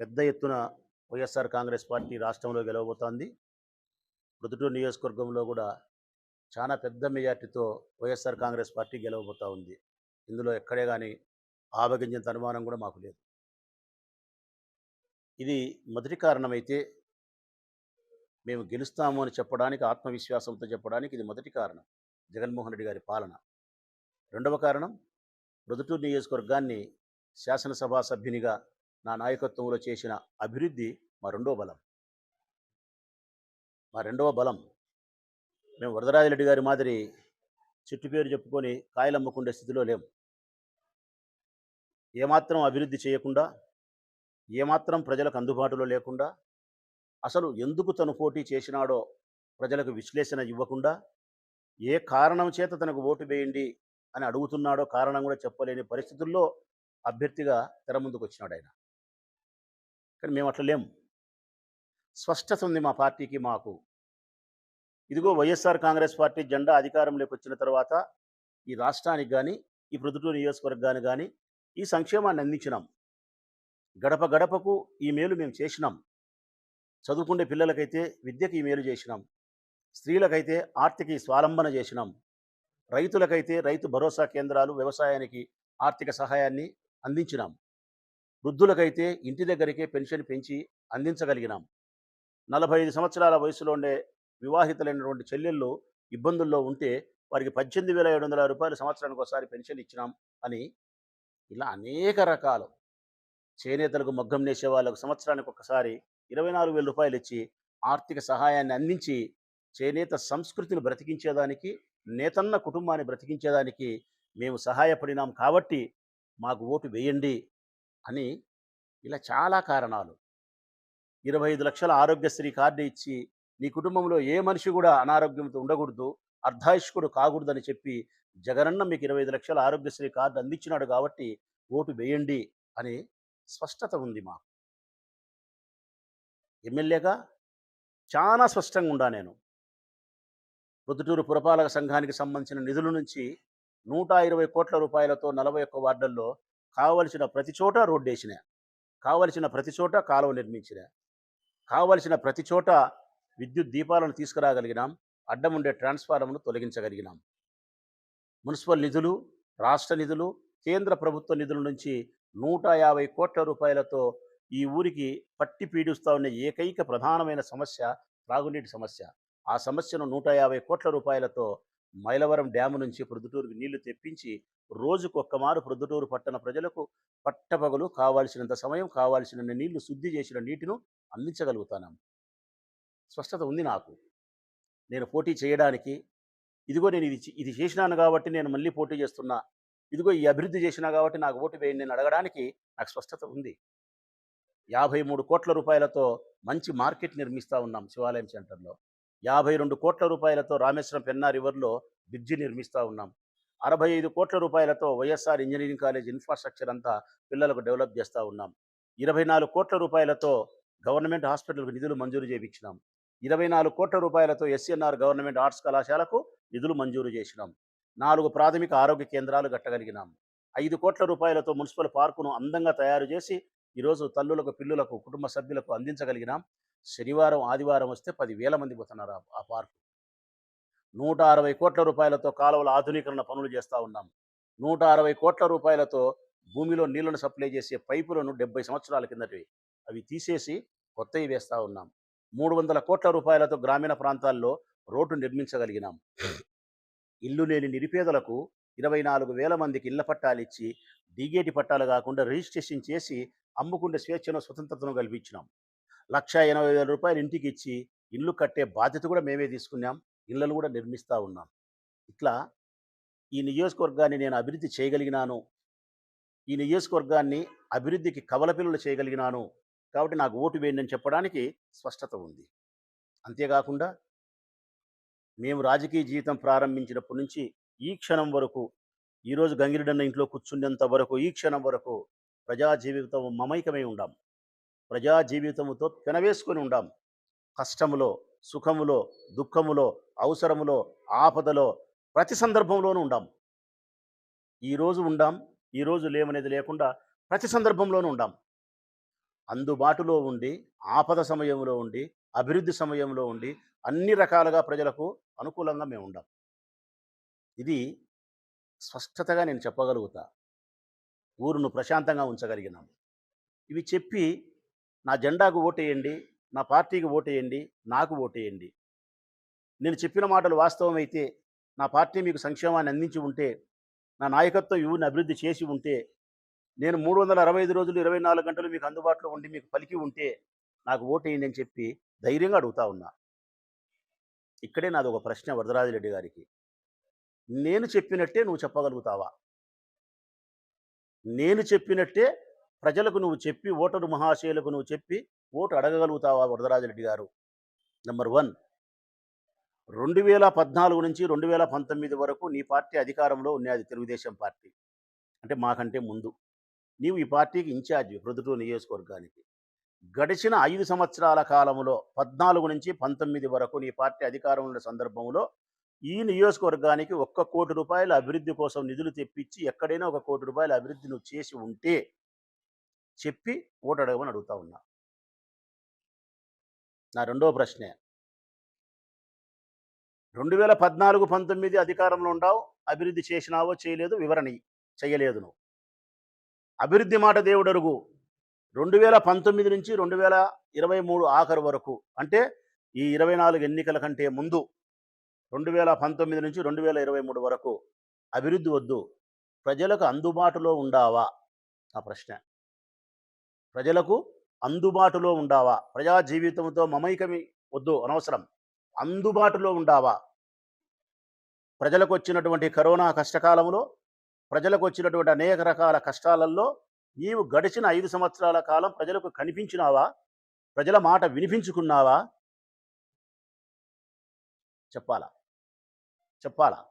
పెద్ద ఎత్తున వైఎస్ఆర్ కాంగ్రెస్ పార్టీ రాష్ట్రంలో గెలవబోతోంది. ప్రొద్దుటూరు నియోజకవర్గంలో కూడా చాలా పెద్ద మెజార్టీతో వైఎస్ఆర్ కాంగ్రెస్ పార్టీ గెలవబోతూ ఉంది. ఇందులో ఎక్కడే కానీ ఆవగించిన అనుమానం కూడా మాకు లేదు. ఇది మొదటి కారణమైతే మేము గెలుస్తాము అని చెప్పడానికి ఆత్మవిశ్వాసంతో చెప్పడానికి ఇది మొదటి కారణం. జగన్మోహన్ రెడ్డి గారి పాలన. రెండవ కారణం ప్రొద్దుటూరు నియోజకవర్గాన్ని శాసనసభా సభ్యునిగా నా నాయకత్వంలో చేసిన అభివృద్ధి మా రెండవ బలం. మా రెండవ బలం. మేము వరదరాజరెడ్డి గారి మాదిరి చెట్టు పేరు చెప్పుకొని కాయలు స్థితిలో లేము ఏమాత్రం అభివృద్ధి చేయకుండా ఏమాత్రం ప్రజలకు అందుబాటులో లేకుండా అసలు ఎందుకు తను పోటీ చేసినాడో ప్రజలకు విశ్లేషణ ఇవ్వకుండా ఏ కారణం చేత తనకు ఓటు వేయండి అని అడుగుతున్నాడో కారణం కూడా చెప్పలేని పరిస్థితుల్లో అభ్యర్థిగా తెర ముందుకు వచ్చినాడు ఆయన. కానీ మేము అట్లా లేము. స్పష్టత ఉంది మా పార్టీకి మాకు. ఇదిగో వైఎస్ఆర్ కాంగ్రెస్ పార్టీ జెండా అధికారంలోకి వచ్చిన తర్వాత ఈ రాష్ట్రానికి కానీ ఈ ప్రొద్దుటూరు నియోజకవర్గానికి కానీ ఈ సంక్షేమాన్ని అందించినాం. గడప గడపకు ఈ మేలు మేము చేసినాం. చదువుకునే పిల్లలకైతే విద్యకి ఈ మేలు చేసినాం. స్త్రీలకైతే ఆర్థిక స్వాలంబన చేసినాం. రైతులకైతే రైతు భరోసా కేంద్రాలు వ్యవసాయానికి ఆర్థిక సహాయాన్ని అందించినాం. వృద్ధులకైతే ఇంటి దగ్గరికే పెన్షన్ పెంచి అందించగలిగినాం. నలభై ఐదు సంవత్సరాల వయసులో ఉండే వివాహితులైనటువంటి చెల్లెళ్ళు ఇబ్బందుల్లో ఉంటే వారికి పద్దెనిమిది వేల ఏడు వందల రూపాయలు సంవత్సరానికి ఒకసారి పెన్షన్ ఇచ్చినాం అని ఇలా అనేక రకాలు. చేనేతలకు మగ్గం నేసే వాళ్ళకు సంవత్సరానికి ఒకసారి ఇరవై నాలుగు వేల రూపాయలు ఇచ్చి ఆర్థిక సహాయాన్ని అందించి చేనేత సంస్కృతిని బ్రతికించేదానికి నేతన్న కుటుంబాన్ని బ్రతికించేదానికి మేము సహాయపడినాం కాబట్టి మాకు ఓటు వేయండి. అని ఇలా చాలా కారణాలు. ఇరవై ఐదు లక్షల ఆరోగ్యశ్రీ కార్డు ఇచ్చి నీ కుటుంబంలో ఏ మనిషి కూడా అనారోగ్యంతో ఉండకూడదు అర్ధాయుష్కుడు కాకూడదని చెప్పి జగనన్న మీకు ఇరవై ఐదు లక్షల ఆరోగ్యశ్రీ కార్డు అందించినాడు కాబట్టి ఓటు వేయండి అని స్పష్టత ఉంది మా ఎమ్మెల్యేగా చాలా స్పష్టంగా ఉండా నేను. ప్రొద్దుటూరు పురపాలక సంఘానికి సంబంధించిన నిధుల నుంచి నూట ఇరవై కోట్ల రూపాయలతో నలభై ఒక్క వార్డుల్లో కావలసిన ప్రతి చోట రోడ్డు వేసిన కావలసిన ప్రతి చోట కాలువ నిర్మించిన కావలసిన ప్రతి చోట విద్యుత్ దీపాలను తీసుకురాగలిగినాం అడ్డం ఉండే ట్రాన్స్ఫార్మర్ను తొలగించగలిగినాం. మున్సిపల్ నిధులు రాష్ట్ర నిధులు కేంద్ర ప్రభుత్వ నిధుల నుంచి నూట యాభై కోట్ల రూపాయలతో ఈ ఊరికి పట్టి పీడిస్తూ ఉన్న ఏకైక ప్రధానమైన సమస్య త్రాగునీటి సమస్య. ఆ సమస్యను నూట యాభై కోట్ల రూపాయలతో మైలవరం డ్యాము నుంచి ప్రొద్దుటూరుకి నీళ్ళు తెప్పించి రోజుకు ఒక్కమారు ప్రొద్దుటూరు పట్టణ ప్రజలకు పట్టపగలు కావాల్సినంత సమయం కావాల్సిన నీళ్ళు శుద్ధి చేసిన నీటిను అందించగలుగుతాను. స్పష్టత ఉంది నాకు. నేను పోటీ చేయడానికి ఇదిగో నేను ఇది ఇది చేసినాను కాబట్టి నేను మళ్ళీ పోటీ చేస్తున్నా ఇదిగో ఈ అభివృద్ధి చేసినా కాబట్టి నాకు ఓటు వేయండి నేను అడగడానికి నాకు స్పష్టత ఉంది. యాభై మూడు కోట్ల రూపాయలతో మంచి మార్కెట్ నిర్మిస్తూ ఉన్నాం శివాలయం సెంటర్లో. యాభై రెండు కోట్ల రూపాయలతో రామేశ్వరం పెన్నా రివర్లో బ్రిడ్జి నిర్మిస్తూ ఉన్నాం. అరవై ఐదు కోట్ల రూపాయలతో వైఎస్ఆర్ ఇంజనీరింగ్ కాలేజ్ ఇన్ఫ్రాస్ట్రక్చర్ అంతా పిల్లలకు డెవలప్ చేస్తూ ఉన్నాం. ఇరవై నాలుగు కోట్ల రూపాయలతో గవర్నమెంట్ హాస్పిటల్కు నిధులు మంజూరు చేయించినాం ఇరవై నాలుగు కోట్ల రూపాయలతో ఎస్ఎన్ఆర్ గవర్నమెంట్ ఆర్ట్స్ కళాశాలకు నిధులు మంజూరు చేసినాం. నాలుగు ప్రాథమిక ఆరోగ్య కేంద్రాలు కట్టగలిగినాం. ఐదు కోట్ల రూపాయలతో మున్సిపల్ పార్కును అందంగా తయారు చేసి ఈరోజు తల్లులకు పిల్లులకు కుటుంబ సభ్యులకు అందించగలిగినాం. శనివారం ఆదివారం వస్తే పదివేల మంది పోతున్నారు ఆ- పార్కు. నూట అరవై కోట్ల రూపాయలతో కాలువల ఆధునీకరణ పనులు చేస్తూ ఉన్నాం. నూట అరవై కోట్ల రూపాయలతో భూమిలో నీళ్ళను సప్లై చేసే పైపులను డెబ్బై సంవత్సరాల కిందటివి. అవి తీసేసి కొత్తవి వేస్తూ ఉన్నాం. మూడు వందల కోట్ల రూపాయలతో గ్రామీణ ప్రాంతాల్లో రోడ్డు నిర్మించగలిగినాం. ఇల్లు లేని నిరుపేదలకు ఇరవై నాలుగు వేల మందికి ఇళ్ళ పట్టాలు ఇచ్చి డిగేటి పట్టాలు కాకుండా రిజిస్ట్రేషన్ చేసి అమ్ముకుంటే స్వేచ్ఛను స్వతంత్రతను కల్పించినాం. లక్ష ఎనభై వేల రూపాయలు ఇంటికి ఇచ్చి ఇల్లు కట్టే బాధ్యత కూడా మేమే తీసుకున్నాం. ఇళ్ళను కూడా నిర్మిస్తూ ఉన్నాం. ఇట్లా ఈ నియోజకవర్గాన్ని నేను అభివృద్ధి చేయగలిగినాను. ఈ నియోజకవర్గాన్ని అభివృద్ధికి కవలపిల్లలు చేయగలిగినాను. కాబట్టి నాకు ఓటు వేయండి అని చెప్పడానికి స్పష్టత ఉంది. అంతేకాకుండా మేము రాజకీయ జీవితం ప్రారంభించినప్పటి నుంచి ఈ క్షణం వరకు ఈరోజు గంగిరెడ్డన్న ఇంట్లో కూర్చున్నంత వరకు ఈ క్షణం వరకు ప్రజా జీవితం మమైకమై ఉండాం. ప్రజా జీవితముతో పెనవేసుకొని ఉండాం. కష్టములో సుఖములో దుఃఖములో అవసరములో ఆపదలో ప్రతి సందర్భంలోనూ ఉండాం. ఈరోజు ఉండాం ఈరోజు లేమనేది లేకుండా ప్రతి సందర్భంలోనూ ఉండాం. అందుబాటులో ఉండి ఆపద సమయంలో ఉండి అభివృద్ధి సమయంలో ఉండి అన్ని రకాలుగా ప్రజలకు అనుకూలంగా మేము ఉండాం. ఇది స్పష్టతగా నేను చెప్పగలుగుతా. ఊరును ప్రశాంతంగా ఉంచగలిగినాము ఇవి చెప్పి నా జెండాకు ఓటేయండి నా పార్టీకి ఓటేయండి నాకు ఓటేయండి. నేను చెప్పిన మాటలు వాస్తవమైతే నా పార్టీ మీకు సంక్షేమాన్ని అందించి ఉంటే నా నాయకత్వం యువని అభివృద్ధి చేసి ఉంటే నేను మూడు వందల అరవై ఐదు రోజులు ఇరవై నాలుగు గంటలు మీకు అందుబాటులో ఉండి మీకు పలికి ఉంటే నాకు ఓటేయండి అని చెప్పి ధైర్యంగా అడుగుతా ఉన్నా. ఇక్కడే నాది ఒక ప్రశ్న వరదరాజిరెడ్డి గారికి. నేను చెప్పినట్టే నువ్వు చెప్పగలుగుతావా? నేను చెప్పినట్టే ప్రజలకు నువ్వు చెప్పి ఓటరు మహాశయులకు నువ్వు చెప్పి ఓటు అడగగలుగుతావా వరదరాజరెడ్డి గారు? Number one. రెండు వేల పద్నాలుగు నుంచి రెండు వేల పంతొమ్మిది వరకు నీ పార్టీ అధికారంలో ఉన్నది తెలుగుదేశం పార్టీ. అంటే మాకంటే ముందు. నీవు ఈ పార్టీకి ఇన్ఛార్జ్ ప్రొద్దుటూరు నియోజకవర్గానికి. గడిచిన ఐదు సంవత్సరాల కాలంలో పద్నాలుగు నుంచి పంతొమ్మిది వరకు నీ పార్టీ అధికారంలో ఉన్న సందర్భంలో ఈ నియోజకవర్గానికి ఒక్క కోటి రూపాయల అభివృద్ధి కోసం నిధులు తెప్పించి ఎక్కడైనా ఒక కోటి రూపాయల అభివృద్ధి నువ్వు చేసి ఉంటే చెప్పి ఓటు అడగమని అడుగుతా ఉన్నా. నా రెండవ ప్రశ్నే. రెండు వేల పద్నాలుగు పంతొమ్మిది అధికారంలో ఉండవు అభివృద్ధి చేసినావో చేయలేదు వివరణ చేయలేదు నువ్వు. అభివృద్ధి మాట దేవుడు అరుగు రెండు వేల పంతొమ్మిది నుంచి రెండు వేల ఇరవై మూడు ఆఖరు వరకు అంటే ఈ ఇరవై నాలుగు ఎన్నికల కంటే ముందు రెండు వేల పంతొమ్మిది నుంచి రెండు వేల ఇరవై మూడు వరకు అభివృద్ధి వద్దు ప్రజలకు అందుబాటులో ఉండావా? ఆ ప్రశ్న. ప్రజలకు అందుబాటులో ఉండావా? ప్రజా జీవితంతో మమైకమి వద్దు అనవసరం. అందుబాటులో ఉండావా? ప్రజలకు వచ్చినటువంటి కరోనా కష్టకాలంలో ప్రజలకు వచ్చినటువంటి అనేక రకాల కష్టాలలో నీవు గడిచిన ఐదు సంవత్సరాల కాలం ప్రజలకు కనిపించినావా? ప్రజల మాట వినిపించుకున్నావా? చెప్పాలా? చెప్పాలా?